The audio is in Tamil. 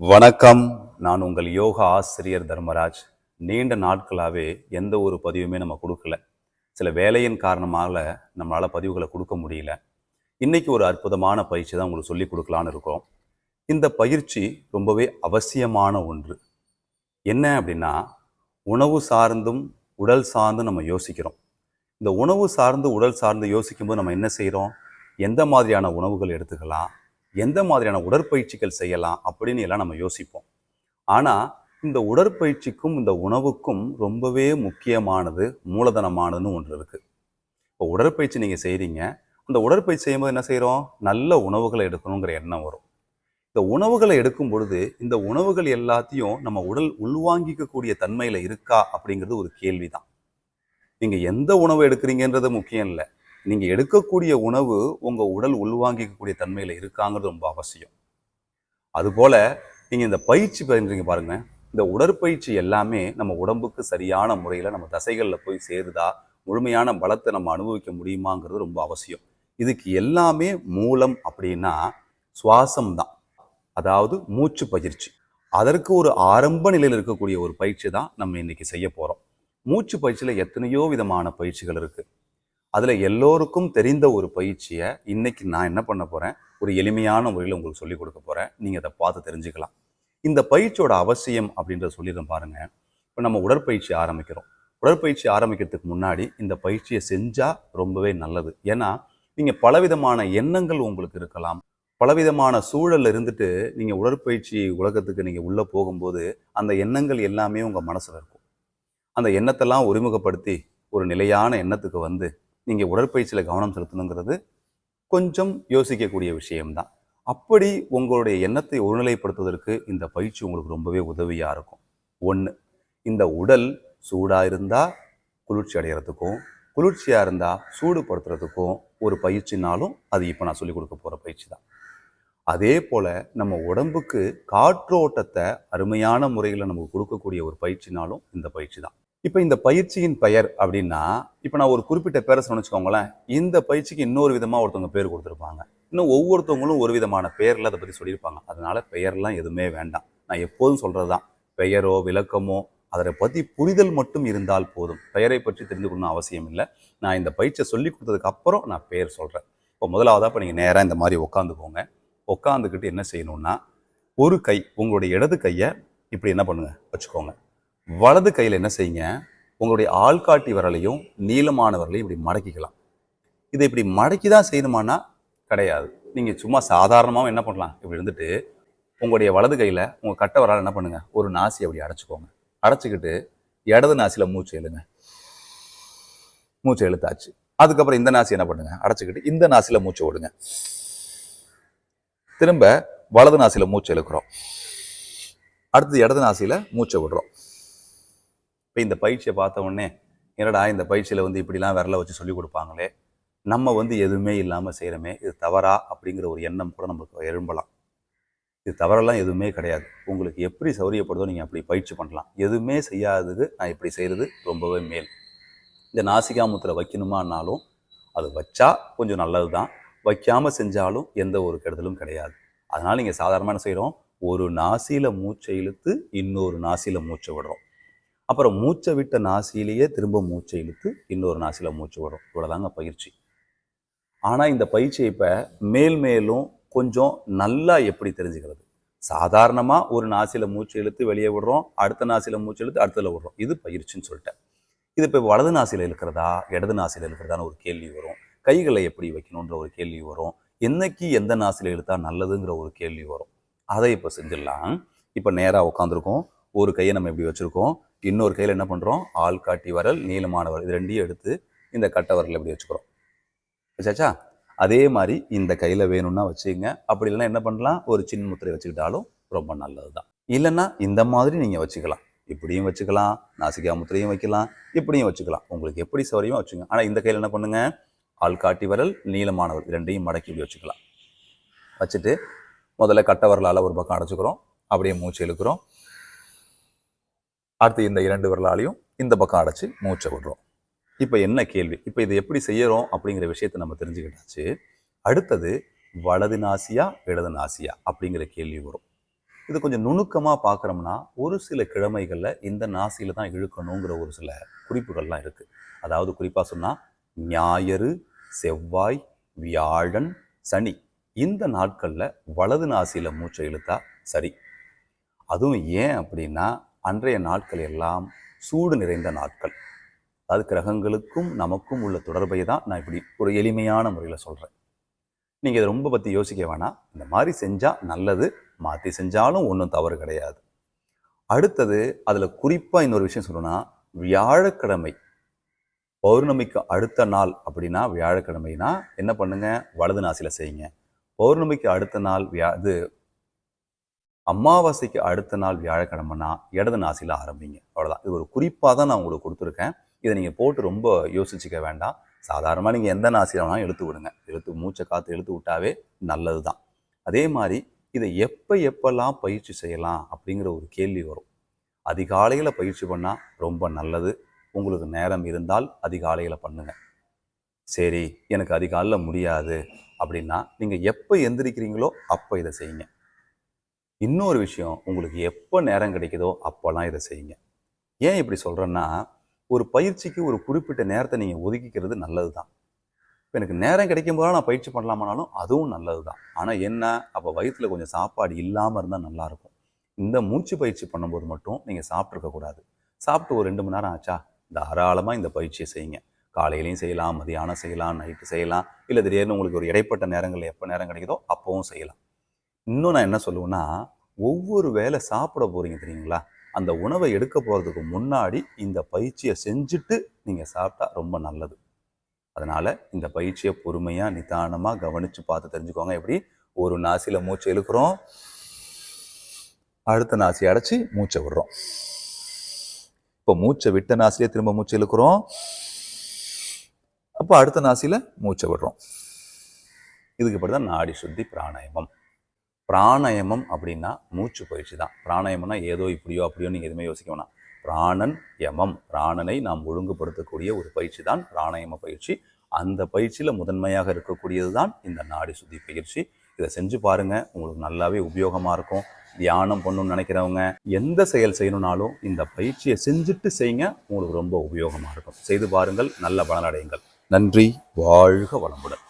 வணக்கம். நான் உங்கள் யோகா ஆசிரியர் தர்மராஜ். நீண்ட நாட்களாகவே எந்த ஒரு பதிவுமே நம்ம கொடுக்கல. சில வேலையின் காரணமாக நம்மளால் பதிவுகளை கொடுக்க முடியல. இன்னைக்கு ஒரு அற்புதமான பயிற்சி தான் உங்களுக்கு சொல்லி கொடுக்கலான்னு இருக்கோம் இந்த பயிற்சி ரொம்பவே அவசியமான ஒன்று. என்ன அப்படின்னா உணவு சார்ந்தும் உடல் சார்ந்தும் நம்ம யோசிக்கிறோம். இந்த உணவு சார்ந்து உடல் சார்ந்து யோசிக்கும்போது நம்ம என்ன செய்கிறோம் எந்த மாதிரியான உணவுகள் எடுத்துக்கலாம்? எந்த மாதிரியான உடற்பயிற்சிகள் செய்யலாம் அப்படின்னு எல்லாம் நம்ம யோசிப்போம். ஆனால் இந்த உடற்பயிற்சிக்கும் இந்த உணவுக்கும் ரொம்பவே முக்கியமானது மூலதனமானதுன்னு ஒன்று இருக்குது இப்போ உடற்பயிற்சி நீங்கள் செய்கிறீங்க அந்த உடற்பயிற்சி செய்யும்போது என்ன செய்கிறோம் நல்ல உணவுகளை எடுக்கணுங்கிற எண்ணம் வரும். இந்த உணவுகளை எடுக்கும் பொழுது இந்த உணவுகள் எல்லாத்தையும் நம்ம உடல் உள்வாங்கிக்கக்கூடிய தன்மையில் இருக்கா அப்படிங்கிறது ஒரு கேள்வி தான் நீங்கள் எந்த உணவு எடுக்கிறீங்கன்றது முக்கியம் இல்லை. நீங்கள் எடுக்கக்கூடிய உணவு உங்கள் உடல் உள்வாங்கிக்கக்கூடிய தன்மையில் இருக்காங்கிறது ரொம்ப அவசியம். அதுபோல் நீங்கள் இந்த பயிற்சி பயின்றீங்க பாருங்கள் இந்த உடற்பயிற்சி எல்லாமே நம்ம உடம்புக்கு சரியான முறையில் நம்ம தசைகளில் போய் சேருதா முழுமையான பலத்தை நம்ம அனுபவிக்க முடியுமாங்கிறது ரொம்ப அவசியம். இதுக்கு எல்லாமே மூலம் அப்படின்னா சுவாசம் தான். அதாவது மூச்சு பயிற்சி. அதற்கு ஒரு ஆரம்ப நிலையில் இருக்கக்கூடிய ஒரு பயிற்சி தான் நம்ம இன்றைக்கி செய்ய போகிறோம் மூச்சு பயிற்சியில் எத்தனையோ விதமான பயிற்சிகள் இருக்குது அதில் எல்லோருக்கும் தெரிந்த ஒரு பயிற்சியை இன்னைக்கு நான் என்ன பண்ண போகிறேன் ஒரு எளிமையான முறையில் உங்களுக்கு சொல்லிக் கொடுக்க போகிறேன் நீங்கள் அதை பார்த்து தெரிஞ்சுக்கலாம். இந்த பயிற்சியோட அவசியம் அப்படின்றத சொல்லிடுறோம் பாருங்கள் இப்போ நம்ம உடற்பயிற்சி ஆரம்பிக்கிறோம். உடற்பயிற்சி ஆரம்பிக்கிறதுக்கு முன்னாடி இந்த பயிற்சியை செஞ்சால் ரொம்பவே நல்லது. ஏன்னா நீங்கள் பலவிதமான எண்ணங்கள் உங்களுக்கு இருக்கலாம். பலவிதமான சூழல்ல இருந்துட்டு நீங்கள் உடற்பயிற்சி உலகத்துக்கு நீங்கள் உள்ளே போகும்போது அந்த எண்ணங்கள் எல்லாமே உங்கள் மனசில் இருக்கும். அந்த எண்ணத்தெல்லாம் ஒருமுகப்படுத்தி ஒரு நிலையான எண்ணத்துக்கு வந்து நீங்கள் உடற்பயிற்சியில் கவனம் செலுத்தணுங்கிறது கொஞ்சம் யோசிக்கக்கூடிய விஷயம்தான். அப்படி உங்களுடைய எண்ணத்தை ஒருநிலைப்படுத்துவதற்கு இந்த பயிற்சி உங்களுக்கு ரொம்பவே உதவியாக இருக்கும். ஒன்று இந்த உடல் சூடாக இருந்தால் குளிர்ச்சி அடைகிறதுக்கும் குளிர்ச்சியாக இருந்தால் சூடுபடுத்துறதுக்கும் ஒரு பயிற்சினாலும் அது இப்போ நான் சொல்லிக் கொடுக்க போகிற பயிற்சி தான் அதே போல் நம்ம உடம்புக்கு காற்றோட்டத்தை அருமையான முறையில் நமக்கு கொடுக்கக்கூடிய ஒரு பயிற்சினாலும் இந்த பயிற்சி தான் இப்போ இந்த பயிற்சியின் பெயர் அப்படின்னா இப்போ நான் ஒரு குறிப்பிட்ட பேரை சொன்னு வச்சுக்கோங்களேன் இந்த பயிற்சிக்கு இன்னொரு விதமாக ஒருத்தவங்க பேர் கொடுத்துருப்பாங்க. இன்னும் ஒவ்வொருத்தவங்களும் ஒரு விதமான பெயரில் அதை பற்றி சொல்லியிருப்பாங்க. அதனால பெயர்லாம் எதுவுமே வேண்டாம். நான் எப்போதும் சொல்கிறது தான் பெயரோ விளக்கமோ அதை பற்றி புரிதல் மட்டும் இருந்தால் போதும். பெயரை பற்றி தெரிந்து கொள்ளணும் அவசியம் இல்லை. நான் இந்த பயிற்சியை சொல்லி கொடுத்ததுக்கு அப்புறம் நான் பெயர் சொல்கிறேன் இப்போ முதலாவதாக இப்போ நீங்கள் நேராக இந்த மாதிரி உட்காந்துக்கோங்க உட்காந்துக்கிட்டு என்ன செய்யணும்னா ஒரு கை உங்களுடைய இடது கையை இப்படி என்ன பண்ணுங்கள் வச்சுக்கோங்க. வலது கையில் என்ன செய்யுங்க? உங்களுடைய ஆள்காட்டி விரலையும் நீளமான விரலையும் இப்படி மடக்கிக்கலாம். இதை இப்படி மடக்கி தான் செய்யணுமானா கிடையாது. நீங்கள் சும்மா சாதாரணமாகவும் என்ன பண்ணலாம்? இப்படி இருந்துட்டு உங்களுடைய வலது கையில் உங்கள் கட்டை விரலால் என்ன பண்ணுங்கள் ஒரு நாசி அப்படி அடைச்சிக்கோங்க. அடைச்சிக்கிட்டு இடது நாசியில் மூச்சு எழுங்க. மூச்சு இழுத்தாச்சு. அதுக்கப்புறம் இந்த நாசி என்ன பண்ணுங்க? அடைச்சிக்கிட்டு இந்த நாசியில் மூச்சு விடுங்க. திரும்ப வலது நாசியில் மூச்சு இழுக்கிறோம். அடுத்து இடது நாசியில் மூச்சை விடுறோம். இப்போ இந்த பயிற்சியை பார்த்த உடனே என்னடா இந்த பயிற்சியில் வந்து இப்படிலாம் விரல வச்சு சொல்லி கொடுப்பாங்களே? நம்ம வந்து எதுவுமே இல்லாமல் செய்கிறோமே இது தவறா? அப்படிங்கிற ஒரு எண்ணம் கூட நமக்கு எழும்பலாம். இது தவறெல்லாம் எதுவுமே கிடையாது. உங்களுக்கு எப்படி சௌரியப்படுதோ நீங்கள் அப்படி பயிற்சி பண்ணலாம். எதுவுமே செய்யாதது நான் இப்படி செய்கிறது ரொம்பவே மேல். இந்த நாசிகாமுத்திரை வைக்கணுமானாலும் அது வச்சா கொஞ்சம் நல்லது தான் வைக்காமல் செஞ்சாலும் எந்த ஒரு கெடுதலும் கிடையாது. அதனால் நீங்கள் சாதாரணமாக என்ன செய்கிறோம் ஒரு நாசியில் மூச்சை இழுத்து இன்னொரு நாசியில் மூச்சை விடுறோம். அப்புறம் மூச்சை விட்ட நாசியிலேயே திரும்ப மூச்சை இழுத்து இன்னொரு நாசியில் மூச்சு விடுறோம் இவ்வளோதாங்க பயிற்சி. ஆனால் இந்த பயிற்சியை இப்போ மேல் மேலும் கொஞ்சம் நல்லா எப்படி தெரிஞ்சுக்கிறது? சாதாரணமாக ஒரு நாசியில் மூச்சு இழுத்து வெளியே விடுறோம் அடுத்த நாசியில் மூச்சு இழுத்து அடுத்ததில் விடுறோம். இது பயிற்சின்னு சொல்லிட்டேன். இது இப்போ வலது நாசியில் இருக்கிறதா இடது நாசியில் இருக்கிறதான்னு ஒரு கேள்வி வரும். கைகளை எப்படி வைக்கணுன்ற ஒரு கேள்வி வரும். என்னைக்கு எந்த நாசியில் இழுத்தா நல்லதுங்கிற ஒரு கேள்வி வரும். அதை இப்போ செஞ்சிடலாம். இப்போ நேராக உட்காந்துருக்கோம் ஒரு கையை நம்ம இப்படி வச்சுருக்கோம்? இன்னொரு கையில் என்ன பண்ணுறோம் ஆள் காட்டி வரல் நீளமான வரல் இது ரெண்டையும் எடுத்து இந்த கட்டை வரல் இப்படி வச்சுக்கிறோம்? வச்சாச்சா அதே மாதிரி இந்த கையில் வேணும்னா வச்சுக்கோங்க அப்படி இல்லைன்னா என்ன பண்ணலாம்? ஒரு சின்ன முத்திரை வச்சுக்கிட்டாலும் ரொம்ப நல்லது தான் இல்லைன்னா இந்த மாதிரி நீங்கள் வச்சுக்கலாம். இப்படியும் வச்சுக்கலாம். நாசிகா முத்திரையும் வைக்கலாம். இப்படியும் வச்சுக்கலாம். உங்களுக்கு எப்படி சௌரியமோ வச்சுங்க. ஆனால் இந்த கையில் என்ன பண்ணுங்க? ஆள்காட்டி வரல் நீளமானவர் ரெண்டையும் மடக்கி இப்படி வச்சுக்கலாம். வச்சுட்டு முதல்ல கட்டை வரலால் ஒரு பக்கம் அடைச்சிக்கிறோம். அப்படியே மூச்சு இழுக்கிறோம். அடுத்து இந்த இரண்டு விரலாலையும் இந்த பக்கம் அடைச்சி மூச்சை விடுறோம். இப்போ என்ன கேள்வி? இப்போ இதை எப்படி செய்யறோம் அப்படிங்கிற விஷயத்தை நம்ம தெரிஞ்சுக்கிட்டாச்சு. அடுத்தது வலது நாசியா இடது நாசியா அப்படிங்கிற கேள்வி வரும். இது கொஞ்சம் நுணுக்கமாக பார்க்குறோம்னா ஒரு சில கிழமைகளில் இந்த நாசியில் தான் இழுக்கணுங்கிற ஒரு சில குறிப்புகள்லாம் இருக்குது அதாவது குறிப்பாக சொன்னால் ஞாயிறு செவ்வாய் வியாழன் சனி இந்த நாட்களில் வலது நாசியில் மூச்சை இழுத்தா சரி. அதுவும் ஏன் அப்படின்னா அன்றைய நாட்கள் எல்லாம் சூடு நிறைந்த நாட்கள். அது கிரகங்களுக்கும் நமக்கும் உள்ள தொடர்பை தான் நான் இப்படி ஒரு எளிமையான முறையில் சொல்கிறேன் நீங்கள் இதை ரொம்ப பற்றி யோசிக்க வேணாம். இந்த மாதிரி செஞ்சால் நல்லது மாற்றி செஞ்சாலும் ஒன்றும் தவறு கிடையாது. அடுத்தது அதில் குறிப்பாக இன்னொரு விஷயம் சொல்லணும்னா வியாழக்கிழமை பௌர்ணமிக்கு அடுத்த நாள் அப்படின்னா வியாழக்கிழமைனா என்ன பண்ணுங்கள் வலது நாசியில் செய்யுங்க. பௌர்ணமிக்கு அடுத்த நாள் வியா இது அமாவாசைக்கு அடுத்த நாள் வியாழக்கிழமைனா இடது நாசியில் ஆரம்பிங்க. அவ்வளோதான் இது ஒரு குறிப்பாக தான் நான் உங்களுக்கு கொடுத்துருக்கேன். இதை நீங்கள் போட்டு ரொம்ப யோசிச்சுக்க வேண்டாம். சாதாரணமாக நீங்கள் எந்த நாசியில் வேணாலும் இழுத்து விடுங்க. இழுத்து மூச்சை காற்று இழுத்து விட்டாவே நல்லது தான் அதே மாதிரி இதை எப்போ எப்பெல்லாம் பயிற்சி செய்யலாம் அப்படிங்கிற ஒரு கேள்வி வரும். அதிகாலையில் பயிற்சி பண்ணால் ரொம்ப நல்லது. உங்களுக்கு நேரம் இருந்தால் அதிகாலையில் பண்ணுங்க. சரி எனக்கு அதிகாலையில் முடியாது அப்படின்னா நீங்கள் எப்போ எந்திரிக்கிறீங்களோ அப்போ இதை செய்யுங்க. இன்னொரு விஷயம் உங்களுக்கு எப்போ நேரம் கிடைக்குதோ அப்போல்லாம் இதை செய்யுங்க. ஏன் இப்படி சொல்கிறேன்னா ஒரு பயிற்சிக்கு ஒரு குறிப்பிட்ட நேரத்தை நீங்கள் ஒதுக்கிக்கிறது நல்லது தான் இப்போ எனக்கு நேரம் கிடைக்கும் போது நான் பயிற்சி பண்ணலாமானாலும் அதுவும் நல்லது தான் ஆனால் என்ன அப்போ வயிற்றில் கொஞ்சம் சாப்பாடு இல்லாமல் இருந்தால் நல்லாயிருக்கும். இந்த மூச்சு பயிற்சி பண்ணும்போது மட்டும் நீங்கள் சாப்பிட்ருக்கக்கூடாது சாப்பிட்டு ஒரு ரெண்டு மணி நேரம் ஆச்சா? தாராளமாக இந்த பயிற்சியை செய்யுங்க. காலையிலையும் செய்யலாம் மதியானம் செய்யலாம் நைட்டு செய்யலாம். இல்லை திடீர்னு உங்களுக்கு ஒரு இடைப்பட்ட நேரங்களில் எப்போ நேரம் கிடைக்குதோ அப்போவும் செய்யலாம். இன்னும் நான் என்ன சொல்லுவேன்னா ஒவ்வொரு வேளை சாப்பிட போகிறீங்க தெரியுங்களா? அந்த உணவை எடுக்க போகிறதுக்கு முன்னாடி இந்த பயிற்சியை செஞ்சுட்டு நீங்கள் சாப்பிட்டா ரொம்ப நல்லது. அதனால் இந்த பயிற்சியை பொறுமையாக நிதானமாக கவனித்து பார்த்து தெரிஞ்சுக்கோங்க. எப்படி? ஒரு நாசியில் மூச்சு இழுக்கிறோம். அடுத்த நாசி அடைச்சி மூச்சை விடுறோம். இப்போ மூச்சை விட்ட நாசிலே திரும்ப மூச்சு இழுக்கிறோம். அப்போ அடுத்த நாசியில் மூச்சை விடுறோம். இதுக்கு இப்படி தான் நாடி சுத்தி பிராணாயாமம். பிராணாயாமம் அப்படின்னா மூச்சு பயிற்சி தான். பிராணயமம்னா ஏதோ இப்படியோ அப்படியோ நீங்கள் எதுவுமே யோசிக்க வேணாம். பிராணன் யமம். பிராணனை நாம் ஒழுங்குபடுத்தக்கூடிய ஒரு பயிற்சி தான் பிராணயம பயிற்சி. அந்த பயிற்சியில் முதன்மையாக இருக்கக்கூடியது தான் இந்த நாடி சுத்தி பயிற்சி. இதை செஞ்சு பாருங்கள் உங்களுக்கு நல்லாவே உபயோகமாக இருக்கும். தியானம் பண்ணணும்னு நினைக்கிறவங்க எந்த செயல் செய்யணும்னாலும் இந்த பயிற்சியை செஞ்சுட்டு செய்யுங்க உங்களுக்கு ரொம்ப உபயோகமாக இருக்கும். செய்து பாருங்கள். நல்ல பலனடையுங்கள். நன்றி. வாழ்க வளமுடன்.